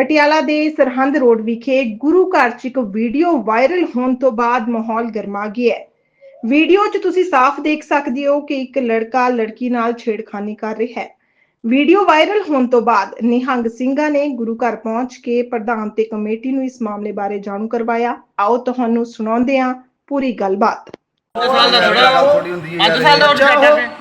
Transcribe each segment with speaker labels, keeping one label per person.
Speaker 1: ਪਟਿਆਲਾ ਦੇ ਸਰਹੰਦ ਰੋਡ ਵਿਖੇ ਗੁਰੂ ਘਰ 'ਚ ਇੱਕ ਵੀਡੀਓ ਵਾਇਰਲ ਹੋਣ ਤੋਂ ਬਾਅਦ ਮਾਹੌਲ ਗਰਮਾ ਗਿਆ ਹੈ। ਵੀਡੀਓ 'ਚ ਤੁਸੀਂ ਸਾਫ਼ ਦੇਖ ਸਕਦੇ ਹੋ ਕਿ ਇੱਕ ਲੜਕਾ ਲੜਕੀ ਨਾਲ ਛੇੜਖਾਨੀ ਕਰ ਰਿਹਾ ਹੈ। ਵੀਡੀਓ ਵਾਇਰਲ ਹੋਣ ਤੋਂ ਬਾਅਦ ਨਿਹੰਗ ਸਿੰਘਾਂ ਨੇ ਗੁਰੂ ਘਰ ਪਹੁੰਚ ਕੇ ਪ੍ਰਧਾਨ ਤੇ ਕਮੇਟੀ ਨੂੰ ਇਸ ਮਾਮਲੇ ਬਾਰੇ ਜਾਣੂ ਕਰਵਾਇਆ। ਆਓ ਤੁਹਾਨੂੰ ਸੁਣਾਉਂਦੇ ਹਾਂ ਪੂਰੀ ਗੱਲਬਾਤ।
Speaker 2: ਸਾਲ ਦਾ ਥੋੜਾ
Speaker 3: ਥੋੜੀ ਹੁੰਦੀ ਹੈ
Speaker 2: 5 ਸਾਲ ਦਾ
Speaker 4: ਬੱਚਾ
Speaker 2: ਹੈ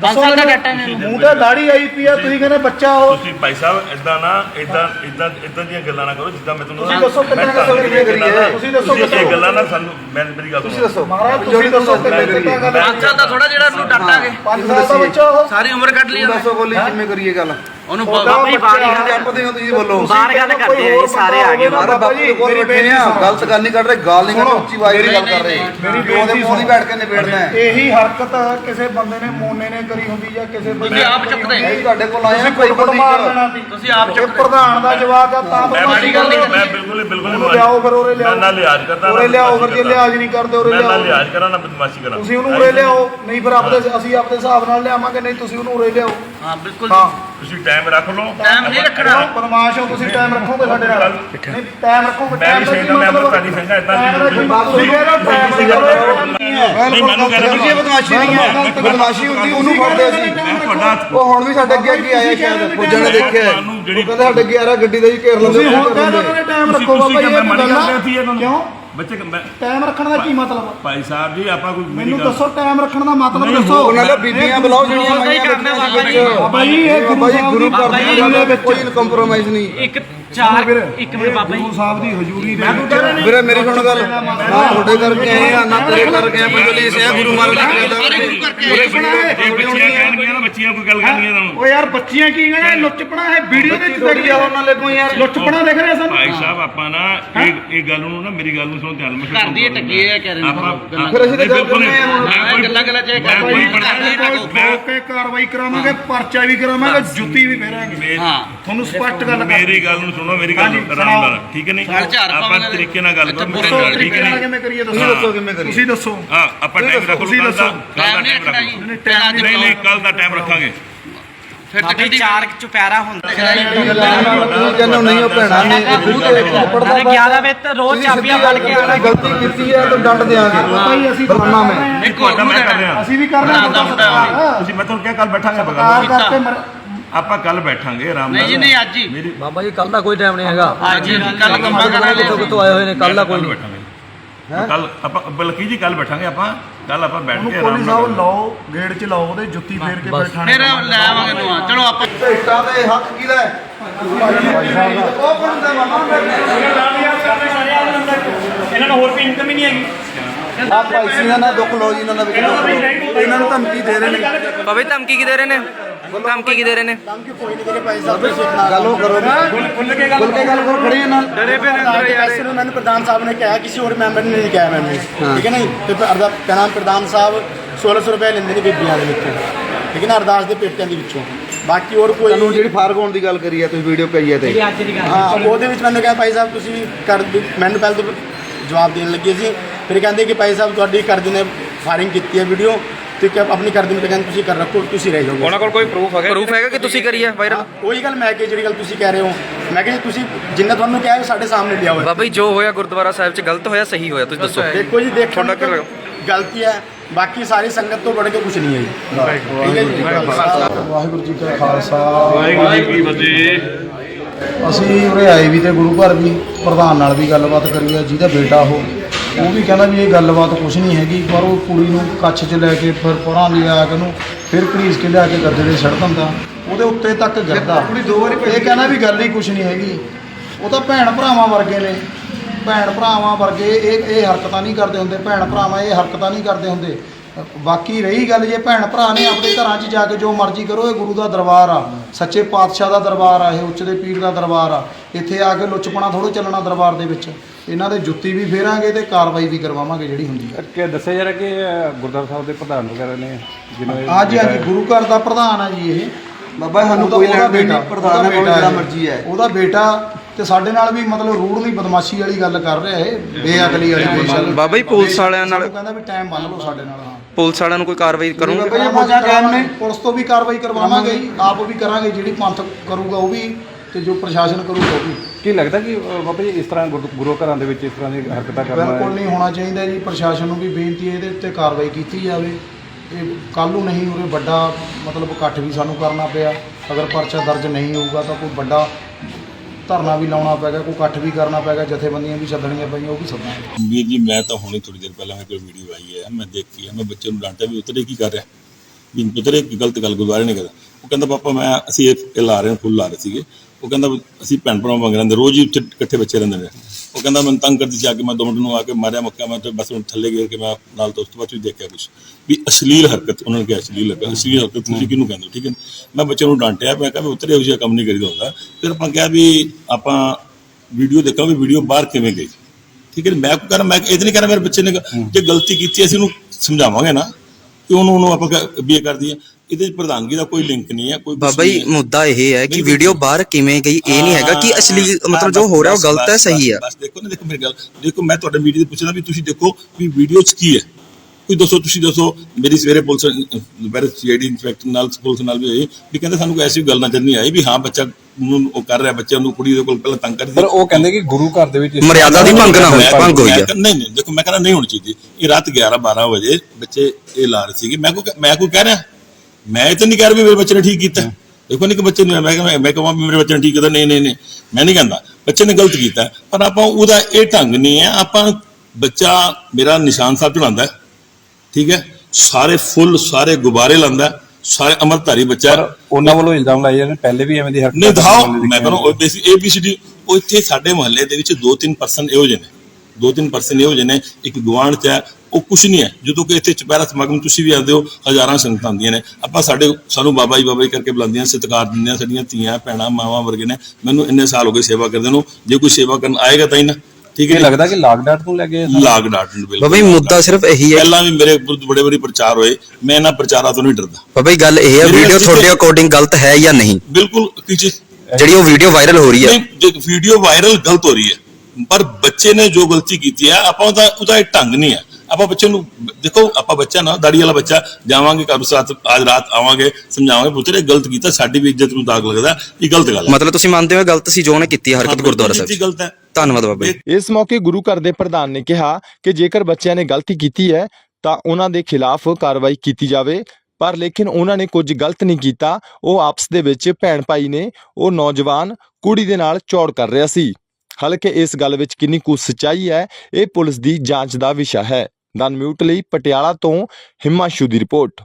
Speaker 2: 5 ਸਾਲ ਦਾ ਡਾਟਾ ਹੈ
Speaker 4: ਮੂੰਹ ਤੇ ਦਾੜੀ ਆਈ ਪਈ ਆ ਤੁਸੀਂ ਕਹਿੰਦੇ ਬੱਚਾ ਹੋ
Speaker 5: ਤੁਸੀਂ ਭਾਈ ਸਾਹਿਬ ਇਦਾਂ ਨਾ ਇਦਾਂ ਇਦਾਂ ਇਦਾਂ ਦੀਆਂ ਗੱਲਾਂ ਨਾ ਕਰੋ ਜਿੱਦਾਂ ਮੈਂ ਤੁਹਾਨੂੰ
Speaker 4: ਤੁਸੀਂ ਦੱਸੋ ਗੱਲ
Speaker 5: ਤੁਹਾਨੂੰ
Speaker 4: ਕਰੀਏ।
Speaker 5: ਨਾ-
Speaker 4: ਤੁਸੀਂ ਦੱਸੋ
Speaker 5: ਇਹ। ਗੱਲਾਂ ਨਾ ਸਾਨੂੰ ਮੈਂ ਮੇਰੀ ਗੱਲ
Speaker 3: ਤੁਸੀਂ ਦੱਸੋ।
Speaker 4: ਮਹਾਰਾਜ ਤੁਸੀਂ ਦੱਸੋ ਗੱਲ
Speaker 2: 5 ਸਾਲ ਦਾ ਥੋੜਾ ਜਿਹੜਾ ਨੂੰ ਡਾਟਾ ਹੈ
Speaker 4: ਪੰਜ ਸਾਲ ਦਾ ਬੱਚਾ ਉਹ।
Speaker 2: ਸਾਰੀ ਉਮਰ ਕੱਢ ਲਈ
Speaker 3: ਦੱਸੋ ਬੋਲੀ ਕਿਵੇਂ ਕਰੀਏ ਗੱਲ।
Speaker 2: ਉਹਨੂੰ ਬਾਬਾ ਜੀ ਬਾਹਰ ਖਾਂਦੇ
Speaker 3: ਆਪਦੇ ਹੋ ਤੁਸੀਂ ਬੋਲੋ
Speaker 6: ਬਾਹਰ ਗੱਲ ਕਰਦੇ ਆ ਸਾਰੇ ਆ ਗਏ
Speaker 3: ਮਾਰਾ ਬਾਬਾ ਜੀ ਕੋਲ ਬੈਠੇ ਆ। ਗਲਤ ਗੱਲ ਨਹੀਂ ਕਰ ਰਹੇ ਗਾਲ ਨਹੀਂ ਕਰ ਰਹੇ ਉੱਚੀ ਆਵਾਜ਼ ਦੀ ਗੱਲ ਕਰ ਰਹੇ
Speaker 4: ਮੇਰੀ ਬੇਨਤੀ
Speaker 3: ਮੂੰਹ ਦੀ ਬੈਠ ਕੇ ਨਿਬੇੜਨਾ ਹੈ।
Speaker 4: ਇਹੀ ਹਰਕਤ ਕਿਸੇ ਬੰਦੇ ਨੇ ਮੋਨੇ ਨੇ ਕਰੀ ਹੁੰਦੀ ਜਾਂ ਕਿਸੇ ਬੰਦੇ
Speaker 2: ਤੁਸੀਂ ਆਪ ਚੁੱਕਦੇ।
Speaker 3: ਨਹੀਂ ਤੁਹਾਡੇ ਕੋਲ ਆਏ ਆ
Speaker 4: ਕੋਈ ਬੰਦੀ ਮਾਰ ਲੈਣਾ
Speaker 3: ਬੰਦੀ
Speaker 4: ਸੀ।
Speaker 2: ਤੁਸੀਂ ਆਪ ਚੁੱਕਦੇ
Speaker 4: ਪ੍ਰਧਾਨ ਦਾ ਜਵਾਬ ਆ ਤਾਂ
Speaker 5: ਮੈਂ ਮੇਰੀ ਗੱਲ
Speaker 4: ਕਰਦੇ।
Speaker 5: ਨਹੀਂ ਮੈਂ ਬਿਲਕੁਲ ਹੀ- ਬਿਲਕੁਲ ਹੀ
Speaker 4: ਉਹਨੂੰ ਲਿਆਓ ਫਿਰ ਉਰੇ ਲਿਆਓ।
Speaker 5: ਮੈਂ ਨਾ ਲਿਹਾਜ਼ ਕਰਦਾ
Speaker 4: ਉਰੇ ਲਿਆਓ ਫਿਰ ਜੇ ਲਿਹਾਜ਼ ਨਹੀਂ ਕਰਦੇ ਉਰੇ
Speaker 5: ਮੈਂ ਨਾ
Speaker 4: ਲਿਆਓ।
Speaker 5: ਲਿਹਾਜ਼ ਕਰਾਂ ਨਾ ਬਦਮਾਸ਼ੀ ਕਰਾਂ।
Speaker 4: ਤੁਸੀਂ ਉਹਨੂੰ ਉਰੇ ਲਿਆਓ। ਨਹੀਂ ਫਿਰ ਆਪਦੇ ਅਸੀਂ ਆਪਦੇ ਹਿਸਾਬ ਨਾਲ ਲਿਆਵਾਂਗੇ ਨਹੀਂ ਤੁਸੀਂ ਉਹਨੂੰ ਉਰੇ ਲਿਆਓ।
Speaker 2: ਹਾਂ ਬਿਲਕੁਲ
Speaker 4: ਹਾਂ
Speaker 5: ਤੁਸੀਂ ਟਾਈਮ ਰੱਖ ਲਓ
Speaker 2: ਟਾਈਮ ਨਹੀਂ ਰੱਖਣਾ।
Speaker 4: ਬਦਮਾਸ਼ ਹੋ ਤੁਸੀਂ ਟਾਈਮ ਰੱਖੋਗੇ ਸਾਡੇ ਨਾਲ ਨਹੀਂ ਟਾਈਮ ਰੱਖੋਗੇ
Speaker 5: ਮੈਂ ਵੀ
Speaker 4: time ਦਾ ਕੀ
Speaker 5: ਸਹੀ ਮੈਂ
Speaker 4: ਮਤਲਬ?
Speaker 5: ਤੁਹਾਡੀ ਸੰਗਾ ਇਦਾਂ
Speaker 4: time ਦਾ ਕੀ
Speaker 5: ਨਹੀਂ
Speaker 4: ਮਤਲਬ? ਤੁਸੀਂ ਕਹਿ ਰਹੇ ਹੋ time
Speaker 5: ਤੁਸੀਂ
Speaker 4: ਦਾ
Speaker 5: ਗੱਲ
Speaker 4: ਮਤਲਬ
Speaker 5: ਨਹੀਂ
Speaker 4: ਕੀ ਹੈ?
Speaker 5: ਨਹੀਂ ਮੈਨੂੰ ਕਹਿੰਦਾ
Speaker 3: ਤੁਸੀਂ ਇਹ ਬਦਮਾਸ਼ੀ ਨਹੀਂ ਹੈ ਬਦਮਾਸ਼ੀ ਹੁੰਦੀ ਉਹਨੂੰ ਫੜਦੇ ਅਸੀਂ
Speaker 5: ਮੈਂ ਤੁਹਾਡਾ
Speaker 3: ਉਹ ਹੁਣ ਵੀ ਸਾਡੇ ਅੱਗੇ ਅੱਗੇ ਆਇਆ ਸ਼ਾਇਦ ਪੁੱਜਣ ਨੇ ਦੇਖਿਆ ਹੈ।
Speaker 5: ਤੁਹਾਨੂੰ ਜਿਹੜੀ
Speaker 3: ਉਹ ਕਹਿੰਦੇ ਸਾਡੇ ਅੱਗੇ ਆ ਰਿਹਾ ਗੱਡੀ ਦਾ ਜੀ ਘੇਰ ਲੈਂਦੇ
Speaker 4: ਤੁਸੀਂ ਹੁਣ ਕਹਿ ਰਹੇ ਹੋ ਟਾਈਮ ਰੱਖੋ ਬਾਬਾ ਜੀ ਇਹ
Speaker 5: ਮਨੀ
Speaker 4: ਗੱਲ ਆ।
Speaker 5: ਕਰਦੇ ਸੀ ਇਹਨਾਂ ਨੂੰ
Speaker 4: ਕਿਉਂ
Speaker 5: ਬੱਚੇ ਮੈਂ-
Speaker 4: ਟਾਈਮ ਰੱਖਣ ਦਾ ਕੀ ਮਤਲਬ? ਆ?
Speaker 5: ਭਾਈ ਸਾਹਿਬ ਜੀ ਆਪਾਂ ਕੋਈ ਮੇਰੀ
Speaker 4: ਮੈਨੂੰ
Speaker 5: ਗੱਲ
Speaker 4: ਦੱਸੋ ਟਾਈਮ ਰੱਖਣ ਦਾ ਮਤਲਬ ਦੱਸੋ।
Speaker 3: ਉਹਨਾਂ ਦੇ ਬੀਬੀਆਂ ਬੁਲਾਓ ਜਿਹੜੀਆਂ ਮਾਈਆਂ
Speaker 2: ਕਰਨਾ
Speaker 3: ਬੈਠੀਆਂ
Speaker 2: ਬਾਬਾ
Speaker 3: ਸੀ
Speaker 2: ਜੀ।
Speaker 4: ਬਾਬਾ ਜੀ ਇਹ
Speaker 3: ਬਾਬਾ ਜੀ ਗੁਰੂ ਘਰ ਦੀ ਗੱਲ ਹੈ ਵਿੱਚ ਕੋਈ ਕੰਪਰੋਮਾਈਜ਼ ਨਹੀਂ।
Speaker 6: ਇੱਕ ਚਾਰ ਇੱਕ ਮਿੰਟ ਬਾਬਾ ਜੀ।
Speaker 4: ਗੁਰੂ ਸਾਹਿਬ ਦੀ ਹਜ਼ੂਰੀ ਦੇ ਵਿੱਚ
Speaker 3: ਵੀਰੇ ਮੇਰੀ ਸੁਣ ਗੱਲ। ਨਾ ਤੁਹਾਡੇ ਕਰਕੇ ਆਏ ਆ ਨਾ ਤੇਰੇ ਕਰਕੇ ਆਏ ਪੰਜਲੀ ਸੇ ਗੁਰੂ ਮਹਾਰਾਜ ਨੇ
Speaker 5: ਇਹ ਬੱਚੀਆਂ ਕਹਿਣਗੀਆਂ ਨਾ ਬੱਚੀਆਂ ਕੋਈ ਗੱਲ ਕਰਨਗੀਆਂ ਤੁਹਾਨੂੰ
Speaker 4: ਓ ਯਾਰ ਬੱਚੀਆਂ ਕੀ ਕਹਿੰਦੇ ਲੁੱਚਪਣਾ ਹੈ ਵੀਡੀਓ ਵਿੱਚ ਦੇਖ ਲਿਆ ਉਹਨਾਂ ਲੱਗੋ ਯਾਰ? ਲੁੱਚਪਣਾ ਦੇਖ ਰਹੇ ਸਾਨੂੰ?
Speaker 5: ਭਾਈ ਸਾਹਿਬ ਆਪਾਂ ਨਾ ਇਹ ਇਹ ਗੱਲ ਨੂੰ ਨਾ ਮੇਰੀ ਗੱਲ ਨੂੰ ਸੁਣੋ ਧਿਆਨ ਨਾਲ
Speaker 2: ਘਰ ਦੀ ਇਹ ਟੱਕੀ ਹੈ ਕਹਿ ਰਹੇ ਨੇ
Speaker 5: ਆਪਾਂ
Speaker 3: ਫਿਰ ਅਸੀਂ ਤਾਂ ਗੱਲ
Speaker 5: ਬਿਲਕੁਲ
Speaker 3: ਕਰਨੇ ਆ। ਹੁਣ।
Speaker 5: ਮੈਂ ਕੋਈ
Speaker 2: ਗੱਲਾਂ ਗੱਲਾਂ ਚ ਇਹ
Speaker 5: ਮੈਂ
Speaker 2: ਕਰ
Speaker 5: ਕੋਈ
Speaker 2: ਰਹੀ
Speaker 5: ਬਣਾ
Speaker 2: ਹਾਂ।
Speaker 5: ਮੈਂ
Speaker 4: ਕੇ ਕਾਰਵਾਈ ਕਰਾਵਾਂਗੇ ਪਰਚਾ ਵੀ ਕਰਾਵਾਂਗੇ ਜੁੱਤੀ ਵੀ ਫੇਰਾਂਗੇ।
Speaker 5: ਮੇਰੀ-
Speaker 2: ਹਾਂ।
Speaker 4: ਤੁਹਾਨੂੰ ਸਪਸ਼ਟ ਗੱਲ ਕਰ
Speaker 5: ਮੇਰੀ ਗੱਲ ਨੂੰ ਸੁਣੋ ਮੇਰੀ ਗੱਲ
Speaker 4: ਹਾਂਜੀ,
Speaker 5: ਨੂੰ ਆਰਾਮ ਨਾਲ
Speaker 4: ਸੁਣਾਓ।
Speaker 5: ਠੀਕ ਹੈ ਨਹੀਂ?
Speaker 2: ਨਾਲ ਝਾੜ
Speaker 5: ਆਪਾਂ
Speaker 2: ਪਾਵਾਂਗੇ।
Speaker 5: ਤਰੀਕੇ ਨਾਲ ਗੱਲ ਕਰੋ
Speaker 2: ਇੱਥੇ
Speaker 5: ਮੇਰੇ
Speaker 2: ਬੋਲੋ,
Speaker 5: ਨਾਲ ਠੀਕ ਹੈ
Speaker 4: ਨਾਲ
Speaker 5: ਨਹੀਂ?
Speaker 4: ਕਿਵੇਂ ਕਰੀਏ
Speaker 3: ਤੁਸੀਂ
Speaker 4: ਦੱਸੋ।
Speaker 3: ਦੱਸੋ ਕਿਵੇਂ ਕਰੀਏ
Speaker 4: ਤੁਸੀਂ ਦੱਸੋ।
Speaker 5: ਹਾਂ ਆਪਾਂ ਟਾਈਮ ਰੱਖ
Speaker 4: ਤੁਸੀਂ
Speaker 2: ਟਾਈਮ ਨਹੀਂ
Speaker 5: ਨਹੀਂ ਕੱਲ ਦਾ ਟਾਈਮ ਰੱਖਾਂਗੇ।
Speaker 2: ਟੱਕੀ
Speaker 6: ਚਾਰ ਚੁਪਿਆਰਾ ਹੁੰਦਾ।
Speaker 3: ਜਨੋਂ ਨਹੀਂ ਉਹ ਭੈਣਾਂ ਨੇ ਗੁਰੂ ਦੇ ਪੜਦਾ
Speaker 6: ਅਰੇ 11 ਵਜੇ ਤੇ ਰੋਜ਼ ਚਾਬੀਆਂ ਫੜ ਕੇ ਆਣਾ
Speaker 3: ਗਲਤੀ ਕੀਤੀ ਹੈ ਤਾਂ ਡੰਡ ਦੇਾਂਗੇ
Speaker 4: ਭਾਈ ਅਸੀਂ
Speaker 3: ਬਰਨਾ ਮੈਂ
Speaker 2: ਇੱਕ
Speaker 5: ਤੁਹਾਡਾ
Speaker 2: ਹੋਰ
Speaker 5: ਮੈਂ ਕਰ ਰਿਹਾ
Speaker 4: ਅਸੀਂ ਵੀ ਕਰ ਰਹੇ
Speaker 2: ਦਾ
Speaker 5: ਤੁਸੀਂ ਮੈਂ ਤੁਹਾਨੂੰ ਕਿਹਾ ਕੱਲ ਬੈਠਾਂਗੇ
Speaker 4: ਮਰ-
Speaker 5: ਆਪਾਂ ਕੱਲ ਬੈਠਾਂਗੇ ਆਰਾਮ ਨਾਲ
Speaker 2: ਨਹੀਂ ਜੀ ਨਹੀਂ ਅੱਜ ਹੀ।
Speaker 5: ਮੇਰੀ
Speaker 7: ਬਾਬਾ ਜੀ ਕੱਲ ਦਾ ਕੋਈ ਟਾਈਮ ਨਹੀਂ ਹੈਗਾ।
Speaker 2: ਅੱਜ ਹੀ ਕੱਲ ਕੰਮਾਂ ਕਰਾਂਗੇ।
Speaker 7: ਕਿੱਥੋਂ ਕਿੱਥੋਂ ਆਏ ਹੋਏ ਨੇ? ਕੱਲ ਦਾ ਕੋਈ ਨਹੀਂ
Speaker 5: ਬੈਠਾਂਗੇ। ਕੱਲ ਆਪਾਂ ਬਲਕੀ ਜੀ ਕੱਲ ਬੈਠਾਂਗੇ ਆਪਾਂ। ਕੱਲ ਆਪਾਂ ਬੈਠ ਕੇ ਆਰਾਮ ਨਾਲ
Speaker 4: ਸਾਹਿਬ ਲਾਓ ਗੇੜ ਚ ਲਾਓ ਉਹਦੇ ਜੁੱਤੀ ਫੇਰ ਕੇ ਬੈਠਾਣੇ
Speaker 2: ਫਿਰ ਲੈ ਆਵਾਂਗੇ ਨਵਾਂ ਚਲੋ ਆਪਾਂ
Speaker 3: ਭੇਟਾਂ ਦੇ ਹੱਕ ਕਿਹਦਾ ਹੈ ਉਹ ਬਣਦਾ ਮਾਮਾ
Speaker 4: ਇਹਨਾਂ ਨੂੰ ਹੋਰ ਕੋਈ ਇਨਕਮ ਹੀ ਨਹੀਂ ਹੈਗੀ।
Speaker 3: ਆ ਭਾਈ ਸੀ ਇਹਨਾਂ ਦਾ ਦੁੱਖ ਲੋ ਜੀ ਇਹਨਾਂ ਦਾ। ਇਹਨਾਂ ਨੂੰ ਧਮਕੀ ਦੇ ਰਹੇ ਨੇ।
Speaker 6: ਬਾਬਾ ਧਮਕੀ ਕੀ ਦੇ ਰਹੇ ਨੇ? ਧਮਕੀ ਕੀ ਦੇ ਰਹੇ ਨੇ?
Speaker 3: ਗੱਲ ਉਹ ਕਰੋ ਖੁੱਲ ਕੇ ਗੱਲ ਕਰੋ ਖੜੇ ਨਾਲ।
Speaker 8: ਐਸੇ ਨੂੰ ਮੈਨੂੰ ਪ੍ਰਧਾਨ ਸਾਹਿਬ ਨੇ ਕਿਹਾ ਕਿਸੇ ਹੋਰ ਮੈਂਬਰ ਨੇ ਨਹੀਂ ਕਿਹਾ ਮੈਨੂੰ। ਠੀਕ ਹੈ ਨਾ? ਤੇ ਅਰਦਾ ਪ੍ਰਣਾਮ ਪ੍ਰਧਾਨ ਸਾਹਿਬ 1600 ਰੁਪਏ ਲੈਂਦੇ ਨੇ ਬੀਬੀਆਂ ਦੇ ਵਿੱਚੋਂ। ਠੀਕ ਹੈ ਨਾ? ਅਰਦਾਸ ਦੇ ਪੇਟਿਆਂ ਦੇ ਵਿੱਚੋਂ। ਬਾਕੀ ਹੋਰ ਕੋਈ
Speaker 3: ਤੁਹਾਨੂੰ ਜਿਹੜੀ ਫਾਰਗ ਹੋਣ ਦੀ ਗੱਲ ਕਰੀ ਹੈ ਤੁਸੀਂ ਵੀਡੀਓ ਕਹੀ ਹੈ ਤੇ।
Speaker 6: ਗੱਲ
Speaker 8: ਹਾਂ ਉਹਦੇ ਵਿੱਚ ਮੈਨੂੰ ਕਿਹਾ ਭਾਈ ਸਾਹਿਬ ਤੁਸੀਂ ਕਰ। ਮੈਨੂੰ ਪਹਿਲਾਂ ਤਾਂ ਜਵਾਬ ਦੇਣ ਲੱਗੇ ਸੀ। ਫਿਰ ਕਹਿੰਦੇ ਕਿ ਭਾਈ ਸਾਹਿਬ ਤੁਹਾਡੀ ਕਰਦੀ ਨੇ ਫਾਇਰਿੰਗ ਕੀਤੀ ਹੈ ਵੀਡੀਓ ਤੇ ਕਿ ਆਪਣੀ ਕਰਦੀ ਨੇ ਕਹਿੰਦੇ ਤੁਸੀਂ ਕਰ ਰੱਖੋ ਤੁਸੀਂ ਰਹਿ ਜਾਓਗੇ।
Speaker 6: ਉਹਨਾਂ ਕੋਲ ਕੋਈ ਪ੍ਰੂਫ ਹੈਗਾ ਪ੍ਰੂਫ ਹੈਗਾ ਕਿ ਤੁਸੀਂ ਕਰੀ ਹੈ ਵਾਇਰਲ
Speaker 8: ਉਹੀ ਗੱਲ ਮੈਂ ਕਿ ਜਿਹੜੀ ਗੱਲ ਤੁਸੀਂ ਕਹਿ ਰਹੇ ਹੋ। ਮੈਂ ਕਿਹਾ ਜੀ ਤੁਸੀਂ ਜਿੰਨਾ ਤੁਹਾਨੂੰ ਕਿਹਾ ਹੈ ਸਾਡੇ ਸਾਹਮਣੇ ਲਿਆਓ
Speaker 6: ਬਾਬਾ ਜੀ ਜੋ ਹੋਇਆ ਗੁਰਦੁਆਰਾ ਸਾਹਿਬ 'ਚ ਗਲਤ ਹੋਇਆ ਸਹੀ ਹੋਇਆ ਤੁਸੀਂ ਦੱਸੋ।
Speaker 8: ਦੇਖੋ ਜੀ ਦੇਖੋ
Speaker 6: ਤੁਹਾਡਾ ਕਰ ਹੋ।
Speaker 8: ਗਲਤੀ ਹੈ। ਬਾਕੀ ਸਾਰੀ ਸੰਗਤ ਤੋਂ ਵੱਧ ਕੇ ਕੁਝ ਨਹੀਂ ਹੈ ਜੀ। ਹੈ
Speaker 4: ਵਾਹਿਗੁਰੂ ਜੀ ਕਾ ਖਾਲਸਾ।
Speaker 5: ਵਾਹਿਗੁਰੂ ਜੀ ਕੀ ਫਤਿਹ।
Speaker 4: ਅਸੀਂ ਉਰੇ ਆਏ ਵੀ ਤੇ ਗੁਰੂ ਘਰ ਵੀ ਪ੍ਰਧਾਨ ਨਾਲ ਵੀ ਗੱਲਬਾਤ ਕਰੀ ਆ ਜਿਹਦਾ ਬੇਟਾ ਉਹ। ਉਹ ਵੀ ਕਹਿੰਦਾ ਵੀ ਇਹ ਗੱਲਬਾਤ ਕੁਝ ਨਹੀਂ ਹੈਗੀ ਪਰ ਉਹ ਕੁੜੀ ਨੂੰ ਕੱਛ 'ਚ ਲੈ ਕੇ ਫਿਰ ਪਰਾਂ ਲਿਆ ਕੇ ਉਹਨੂੰ ਫਿਰ ਘੜੀਸ ਕੇ ਲਿਆ ਕੇ ਗੱਦੇ ਦੇ ਸੜ ਦਿੰਦਾ ਉਹਦੇ ਉੱਤੇ ਤੱਕ ਗਿਰਦਾ।
Speaker 3: ਕੁੜੀ ਦੋ ਵਾਰੀ
Speaker 4: ਇਹ ਕਹਿੰਦਾ ਵੀ ਗੱਲ ਹੀ ਕੁਝ ਨਹੀਂ ਹੈਗੀ। ਉਹ ਤਾਂ ਭੈਣ ਭਰਾਵਾਂ ਵਰਗੇ ਨੇ। ਭੈਣ ਭਰਾਵਾਂ ਵਰਗੇ ਇਹ ਇਹ ਹਰਕਤਾਂ ਨਹੀਂ ਕਰਦੇ ਹੁੰਦੇ। ਭੈਣ ਭਰਾਵਾਂ ਇਹ ਹਰਕਤਾਂ ਨਹੀਂ ਕਰਦੇ ਹੁੰਦੇ। ਬਾਕੀ ਰਹੀ ਗੱਲ ਜੇ ਭੈਣ ਭਰਾ ਨੇ ਆਪਣੇ ਘਰਾਂ 'ਚ ਜਾ ਕੇ ਜੋ ਮਰਜ਼ੀ ਕਰੋ ਇਹ ਗੁਰੂ ਦਾ ਦਰਬਾਰ ਆ। ਸੱਚੇ ਪਾਤਸ਼ਾਹ ਦਾ ਦਰਬਾਰ ਆ ਇਹ ਉੱਚ ਦੇ ਪੀਰ ਦਾ ਦਰਬਾਰ ਆ। ਇੱਥੇ ਆ ਕੇ ਲੁੱਚਪਣਾ ਥੋੜੋ ਚੱਲਣਾ ਦਰਬਾਰ ਦੇ ਵਿੱਚ। ਇਹਨਾਂ ਦੇ ਜੁੱਤੀ ਵੀ ਫੇਰਾਂਗੇ ਤੇ ਕਾਰਵਾਈ ਵੀ ਕਰਵਾਵਾਂਗੇ ਜਿਹੜੀ ਹੁੰਦੀ ਹੈ
Speaker 9: ਕਿ ਦੱਸਿਆ ਜਾ ਰਿਹਾ ਕਿ ਗੁਰਦੁਆਰਾ ਸਾਹਿਬ ਦੇ ਪ੍ਰਧਾਨ ਵਗੈਰਾ ਨੇ ਜਿਨ੍ਹਾਂ ਇਹ
Speaker 4: ਹਾਂਜੀ ਹਾਂਜੀ ਗੁਰੂ ਘਰ ਦਾ ਪ੍ਰਧਾਨ ਆ ਜੀ ਇਹ।
Speaker 3: ਬਾਬਾ ਸਾਨੂੰ ਕੋਈ
Speaker 4: ਉਹਦਾ
Speaker 3: ਲੈਣ ਦੇਣ
Speaker 4: ਬੇਟਾ-
Speaker 3: ਪ੍ਰਧਾਨ ਹੈ ਜਿਹੜਾ। ਮਰਜ਼ੀ ਹੈ।
Speaker 4: ਉਹਦਾ ਬੇਟਾ ਤੇ ਸਾਡੇ ਨਾਲ ਵੀ ਮਤਲਬ ਰੂੜਲੀ ਬਦਮਾਸ਼ੀ ਵਾਲੀ ਗੱਲ ਕਰ ਰਿਹਾ ਇਹ। ਬੇਅਕਲੀ ਵਾਲੀ ਬੇਸ਼ੱਲ
Speaker 6: ਬਾਬਾ ਜੀ, ਪੁਲਿਸ ਵਾਲਿਆਂ ਨਾਲ-
Speaker 4: ਉਹ ਕਹਿੰਦਾ ਵੀ ਟਾਈਮ ਬੰਨ ਲਓ ਸਾਡੇ ਨਾਲ ਹਾਂ।
Speaker 6: ਪੁਲਿਸ ਵਾਲਿਆਂ ਨੂੰ ਕੋਈ ਕਾਰਵਾਈ ਕਰੋਗੇ?
Speaker 3: ਬਾਬਾ ਜੀ, ਪੁਲਿਸ ਕਾਇਮ ਨੇ।
Speaker 4: ਪੁਲਿਸ ਤੋਂ ਵੀ ਕਾਰਵਾਈ ਕਰਵਾਵਾਂਗੇ ਜੀ, ਆਪ ਵੀ ਕਰਾਂਗੇ ਜਿਹੜੀ ਪੰਥ ਕਰੂਗਾ ਉਹ ਵੀ ਤੇ ਜੋ ਪ੍ਰਸ਼ਾਸਨ ਕਰੂਗਾ ਉਹ ਵੀ।
Speaker 9: ਕੀ ਲੱਗਦਾ ਕਿ ਅ, ਬਾਬਾ ਜੀ ਇਸ ਤਰ੍ਹਾਂ ਗੁਰੂ ਗੁਰੂ ਘਰਾਂ ਦੇ ਵਿੱਚ ਇਸ ਤਰ੍ਹਾਂ ਦੀ ਹਰਕਤਾਂ
Speaker 4: ਬਿਲਕੁਲ
Speaker 9: ਕਰਨਾ
Speaker 4: ਨਹੀਂ ਹੋਣਾ ਚਾਹੀਦਾ ਜੀ। ਪ੍ਰਸ਼ਾਸਨ ਨੂੰ ਵੀ ਬੇਨਤੀ ਹੈ ਇਹਦੇ ਉੱਤੇ ਕਾਰਵਾਈ ਕੀਤੀ ਜਾਵੇ। ਇਹ ਕੱਲ੍ਹ ਨੂੰ ਨਹੀਂ ਉਰੇ ਵੱਡਾ ਮਤਲਬ ਇਕੱਠ ਵੀ ਸਾਨੂੰ ਕਰਨਾ ਪਿਆ। ਅਗਰ ਪਰਚਾ ਦਰਜ ਨਹੀਂ ਹੋਊਗਾ ਤਾਂ ਕੋਈ ਵੱਡਾ ਧਰਨਾ ਵੀ ਲਾਉਣਾ ਪੈਗਾ ਕੋਈ ਇਕੱਠ ਵੀ ਕਰਨਾ ਪੈਗਾ ਜਥੇਬੰਦੀਆਂ ਵੀ ਸੱਦਣੀਆਂ ਪਈਆਂ, ਉਹ ਵੀ ਸੱਦਾਂਗੇ
Speaker 10: ਵੀਰ ਜੀ, ਮੈਂ ਤਾਂ ਹੁਣੇ ਥੋੜੀ ਦੇਰ ਪਹਿਲਾਂ ਮੇਰੇ ਕੋਲ ਵੀਡੀਓ ਆਈ ਹੈ, ਮੈਂ ਦੇਖੀ ਹੈ, ਮੈਂ ਬੱਚੇ ਨੂੰ ਡਾਂਟਿਆ ਵੀ ਉਤਰੇ ਕੀ ਕਰ ਰਿਹਾ। ਵੀ ਉਤਰੇ ਗਲਤ ਗੱਲ ਗੁਜ਼ਾਰੇ ਨਹੀਂ ਕਰਦਾ ਉਹ ਕਹਿੰਦਾ, ਪਾਪਾ, ਮੈਂ ਅਸੀਂ ਇਹ ਲਾ ਰਹੇ ਫੁੱਲ ਲਾ ਰਹੇ ਸੀਗੇ। ਉਹ ਕਹਿੰਦਾ ਅਸੀਂ ਭੈਣ ਭਰਾ ਵਾਂਗ ਰਹਿੰਦੇ ਰੋਜ਼ ਹੀ ਉੱਥੇ ਇਕੱਠੇ ਬੱਚੇ ਰਹਿੰਦੇ ਨੇ। ਉਹ ਕਹਿੰਦਾ ਮੈਨੂੰ ਤੰਗ ਕਰਦੀ ਸੀ ਆ ਕੇ ਮੈਂ ਦੋ ਮਿੰਟ ਨੂੰ ਆ ਕੇ ਮਾਰਿਆ ਮੁੱਕਿਆ ਮੈਂ ਤੇ ਬਸ ਹੁਣ ਥੱਲੇ ਗਿਰ ਕੇ ਮੈਂ ਨਾਲ ਤੋਂ ਉਸ ਤੋਂ ਬਾਅਦ ਵੀ ਦੇਖਿਆ ਕੁਝ ਵੀ ਅਸ਼ਲੀਲ ਹਰਕਤ ਉਹਨਾਂ ਨੇ ਕਿਹਾ ਅਸ਼ਲੀਲ ਹਰਕਤ। ਅਸ਼ਲੀਲ ਹਰਕਤ ਤੁਸੀਂ ਕਿਹਨੂੰ ਕਹਿੰਦੇ ਠੀਕ ਹੈ? ਮੈਂ ਬੱਚੇ ਨੂੰ ਡਾਂਟਿਆ ਮੈਂ ਕਿਹਾ ਵੀ ਉਤਰੇ ਇਹੋ ਜਿਹਾ ਕੰਮ ਨਹੀਂ ਕਰੀਦਾ ਹੁੰਦਾ। ਫਿਰ ਆਪਾਂ ਕਿਹਾ ਵੀ ਆਪਾਂ ਵੀਡੀਓ ਦੇਖਾਂ ਵੀ ਵੀਡੀਓ ਬਾਹਰ ਕਿਵੇਂ ਗਈ। ਠੀਕ ਹੈ ਮੈਂ ਕਹਿੰਦਾ ਮੈਂ ਇਹ ਨਹੀਂ ਕਹਿੰਦਾ ਮੇਰੇ ਬੱਚੇ ਨੇ ਜੇ ਗਲਤੀ ਕੀਤੀ ਅਸੀਂ ਉਹਨੂੰ ਸਮਝਾਵਾਂਗੇ ਨਾ। ਕਿ ਉਹਨੂੰ ਉਹਨੂੰ ਆਪਾਂ ਇਹ ਕਰਦੀ ਹੈ। ਇਹਦੇ ਪ੍ਰਧਾਨਗੀ ਦਾ ਕੋਈ ਲਿੰਕ ਨਹੀਂ ਹੈ ਕੋਈ
Speaker 6: ਬਾਬਾ ਜੀ। ਮੁੱਦਾ ਇਹ ਹੈ ਕਿ। ਵੀਡੀਓ ਬਾਹਰ ਕਿਵੇਂ ਗਈ ਇਹ ਨਹੀਂ ਹੈਗਾ ਕਿ ਅਸਲੀ ਮਤਲਬ ਜੋ ਹੋ ਰਿਹਾ ਉਹ ਗਲਤ ਹੈ ਸਹੀ ਹੈ।
Speaker 10: ਬਸ ਦੇਖੋ ਨਾ ਦੇਖੋ ਮੇਰੀ ਗੱਲ ਦੇਖੋ ਮੈਂ ਤੁਹਾਡੇ ਮੀਡੀਆ ਤੇ ਪੁੱਛਣਾ ਵੀ ਤੁਸੀਂ ਦੇਖੋ ਵੀ ਵੀਡੀਓ 'ਚ ਕੀ ਹੈ। ਕੋਈ ਦੱਸੋ ਤੁਸੀਂ ਦੱਸੋ ਮੇਰੀ ਸਵੇਰੇ ਪੁਲਿਸ ਦੁਪਹਿਰ ਸੀਆਈਡੀ ਇੰਸਪੈਕਟਰ ਨਾਲ ਪੁਲਿਸ ਨਾਲ ਵੀ ਹੋਈ ਵੀ ਕਹਿੰਦੇ ਸਾਨੂੰ ਕੋਈ ਐਸੀ ਗੱਲ ਨਜ਼ਰ ਨਹੀਂ ਆਈ ਵੀ ਹਾਂ ਬੱਚਾ ਨੂੰ ਉਹ ਕਰ ਰਿਹਾ ਬੱਚੇ ਨੂੰ ਕੁੜੀ ਦੇ ਕੋਲ ਪਹਿਲਾਂ ਤੰਗ ਕਰਦੀ
Speaker 9: ਪਰ ਉਹ ਕਹਿੰਦੇ ਕਿ ਗੁਰੂ ਘਰ ਦੇ ਵਿੱਚ
Speaker 6: ਮਰਿਆਦਾ ਦੀ ਭੰਗ ਨਾ ਹੋਈ ਭੰਗ ਹੋਈ ਹੈ
Speaker 10: ਨਹੀਂ ਨਹੀਂ ਦੇਖੋ ਮੈਂ ਕਹਿੰਦਾ ਨਹੀਂ ਹੋਣੀ ਚਾਹੀਦੀ। ਇਹ ਰਾਤ 11 12 ਵਜੇ ਬੱਚੇ ਇਹ ਲਾ ਰਹੇ ਸੀਗੇ। ਮੈਂ ਕੋਈ ਮੈਂ ਕੋਈ ਕਹਿ ਰਿਹਾ? ਮੈਂ ਤਾਂ ਨਹੀਂ ਕਹਿ ਰਿਹਾ ਵੀ ਮੇਰੇ ਬੱਚੇ ਨੇ ਠੀਕ ਕੀਤਾ। ਦੇਖੋ ਨਹੀਂ ਕਿ ਬੱਚੇ ਨੇ ਮੈਂ ਕਹਾਂ ਮੈਂ ਕਹਾਂ ਵੀ ਮੇਰੇ ਬੱਚੇ ਨੇ ਠੀਕ ਕੀਤਾ। ਨਹੀਂ ਨਹੀਂ ਨਹੀਂ ਮੈਂ ਨਹੀਂ ਕਹਿੰਦਾ। ਬੱਚੇ ਨੇ ਗਲਤ ਕੀਤਾ। ਪਰ ਆਪਾਂ ਉਹਦਾ ਇਹ ਢੰਗ ਨਹੀਂ ਹੈ। ਆਪਾਂ ਬੱਚਾ ਮੇਰਾ ਨਿਸ਼ਾਨ ਸਾਹਿਬ ਚੜਾਉਂਦਾ ਠੀਕ ਹੈ? ਸਾਰੇ ਫੁੱਲ ਸਾਰੇ ਗੁਬਾਰੇ ਲਾਉਂਦਾ ਸਾਰੇ ਅਮਰਧਾਰੀ ਬੱਚਾ
Speaker 9: ਉਹਨਾਂ ਵੱਲੋਂ ਇਲਜ਼ਾਮ ਲਾਏ ਜਾਂਦੇ ਪਹਿਲੇ ਵੀ ਐਵੇਂ ਦੀ ਹਰਕਤਾਂ
Speaker 10: ਨਹੀਂ ਦਿਖਾਓ। ਮੈਂ ਕਹਿੰਦਾ ਉਹ ਬੇਸਿਕ ਏਬੀਸੀਡੀ ਉਹ ਇੱਥੇ ਸਾਡੇ ਮੁਹੱਲੇ ਦੇ ਵਿੱਚ ਦੋ ਤਿੰਨ ਪਰਸਨ ਇਹੋ ਜਿਹੇ ਨੇ। ਦੋ ਤਿੰਨ ਪਰਸਨ ਇਹੋ ਜਿਹੇ ਨੇ। ਇੱਕ ਗੁਆਂਢ ਚ ਹੈ ਉਹ ਕੁਛ ਨਹੀਂ ਹੈ। ਜਦੋਂ ਕਿ ਇੱਥੇ ਚੁਪਹਿਰਾ ਸਮਾਗਮ ਤੁਸੀਂ ਵੀ ਆਉਂਦੇ ਹੋ ਹਜ਼ਾਰਾਂ ਸੰਗਤਾਂ ਆਉਂਦੀਆਂ ਨੇ। ਆਪਾਂ ਸਾਡੇ ਸਾਨੂੰ ਬਾਬਾ ਜੀ ਬਾਬਾ ਜੀ ਕਰਕੇ ਬੁਲਾਉਂਦੀਆਂ ਸਤਿਕਾਰ ਦਿੰਦੀਆਂ ਸਾਡੀਆਂ ਧੀਆਂ ਭੈਣਾਂ ਮਾਵਾਂ ਵਰਗੇ ਨੇ। ਮੈਨੂੰ ਇੰਨੇ ਸਾਲ ਹੋ ਗਏ ਸੇਵਾ ਕਰਦੇ ਨੂੰ। ਜੇ ਕੋਈ ਸੇਵਾ ਕਰਨ ਆਏਗਾ ਤਾਂ ਹੀ ਨਾ। ਠੀਕ ਹੈ?
Speaker 9: ਲੱਗਦਾ ਕਿ ਲਾਕਡਾਊਨ ਨੂੰ ਲੈ ਕੇ
Speaker 10: ਲਾਗ ਡਾਟ ਨੂੰ ਬਿਲਕੁਲ
Speaker 6: ਬਾਬਾ ਜੀ ਮੁੱਦਾ ਸਿਰਫ ਇਹੀ ਹੈ
Speaker 10: ਪਹਿਲਾਂ ਵੀ ਮੇਰੇ ਵਿਰੁੱਧ ਬੜੇ ਬੜੇ ਪ੍ਰਚਾਰ ਹੋਏ। ਮੈਂ ਇਹਨਾਂ ਪ੍ਰਚਾਰਾਂ ਤੋਂ ਨਹੀਂ ਡਰਦਾ।
Speaker 6: ਬਾਬਾ ਜੀ ਗੱਲ ਇਹ ਹੈ ਵੀਡੀਓ ਤੁਹਾਡੇ ਅਕੋਰਡਿੰਗ ਗਲਤ ਹੈ ਜਾਂ ਨਹੀਂ?
Speaker 10: ਬਿਲਕੁਲ ਕੀ ਚੀਜ਼?
Speaker 6: ਜਿਹੜੀ ਉਹ ਵੀਡੀਓ ਵਾਇਰਲ ਹੋ ਰਹੀ ਹੈ।
Speaker 10: ਨਹੀਂ ਜੇ ਵੀਡੀਓ ਵਾਇਰਲ ਗਲਤ ਹੋ ਰਹੀ ਹੈ ਪਰ ਬੱਚੇ ਨੇ ਜੋ ਗਲਤੀ ਕੀਤੀ ਹੈ ਆਪਾਂ ਉਹਦਾ ਉਹਦਾ ਢੰਗ ਨਹੀਂ ਹੈ। ਆਪਾਂ ਬੱਚੇ ਨੂੰ ਦੇਖੋ ਆਪਾਂ ਬੱਚਾ ਨਾ ਦਾੜੀ ਵਾਲਾ ਬੱਚਾ ਜਾਵਾਂਗੇ ਕੱਲ ਸਾਥ ਅੱਜ ਰਾਤ ਆਵਾਂਗੇ ਸਮਝਾਵਾਂਗੇ ਪੁੱਤਰ ਗਲਤ ਕੀਤਾ ਸਾਡੀ ਵੀ ਇੱਜ਼ਤ ਨੂੰ ਦਾਗ ਲੱਗਦਾ ਇਹ ਗਲਤ ਗੱਲ ਹੈ।
Speaker 6: ਮਤਲਬ ਤੁਸੀਂ ਮੰਨਦੇ ਹੋ ਗਲਤ ਸੀ ਜੋ ਉਹਨੇ ਕੀਤੀ ਹਰਕਤ ਗੁਰਦੁਆਰਾ ਸਾਹਿਬ 'ਚ?
Speaker 10: ਗਲਤ ਹੈ।
Speaker 6: ਧੰਨਵਾਦ ਬਾਬਾ ਜੀ।
Speaker 11: ਇਸ ਮੌਕੇ ਗੁਰੂ ਘਰ ਦੇ ਪ੍ਰਧਾਨ ਨੇ ਕਿਹਾ ਕਿ ਜੇਕਰ ਬੱਚਿਆਂ ਨੇ ਗਲਤੀ ਕੀਤੀ ਹੈ ਤਾਂ ਉਹਨਾਂ ਦੇ ਖਿਲਾਫ ਕਾਰਵਾਈ ਕੀਤੀ ਜਾਵੇ ਪਰ ਲੇਕਿਨ ਉਹਨਾਂ ਨੇ ਕੁਝ ਗਲਤ ਨਹੀਂ ਕੀਤਾ। ਉਹ ਆਪਸ ਦੇ ਵਿੱਚ ਭੈਣ ਭਾਈ ਨੇ ਉਹ ਨੌਜਵਾਨ ਕੁੜੀ ਦੇ ਨਾਲ ਚੌੜ ਕਰ ਰਿਹਾ ਸੀ। ਹਾਲਾਂਕਿ ਇਸ ਗੱਲ ਵਿੱਚ ਕਿੰਨੀ ਕੁ ਸੱਚਾਈ ਹੈ ਇਹ ਪੁਲਿਸ ਦੀ ਜਾਂਚ ਦਾ ਵਿਸ਼ਾ ਹੈ। ਦਨ ਮਿਊਟ ਲਈ ਪਟਿਆਲਾ ਤੋਂ ਹਿਮਾਂਸ਼ੂ ਦੀ ਰਿਪੋਰਟ।